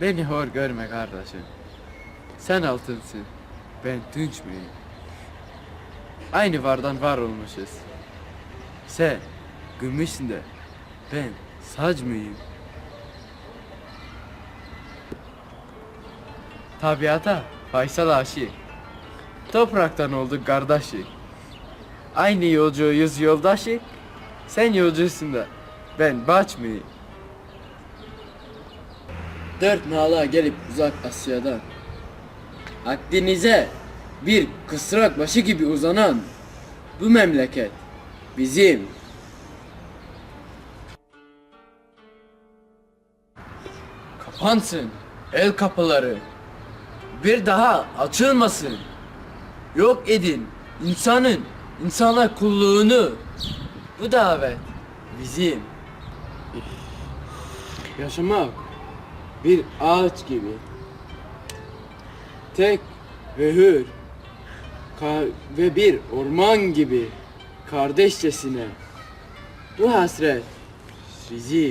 Beni hor görme kardeşim. Sen altınsın, ben tunç muyum? Aynı vardan var olmuşuz. Sen gümüşsün de ben sac mıyım? Tabiata Faysal aşık. Topraktan olduk kardeşi. Aynı yolcuyuz yoldaşı. Sen yolcusun da ben baş mıyım? Dört nala gelip uzak Asya'dan Akdeniz'e bir kısrak başı gibi uzanan bu memleket bizim. Kapansın el kapıları. Bir daha açılmasın. Yok edin insanın insana kulluğunu. Bu davet bizim. Yaşamak bir ağaç gibi. Tek ve hür. Ve bir orman gibi kardeşçesine. Bu hasret bizim.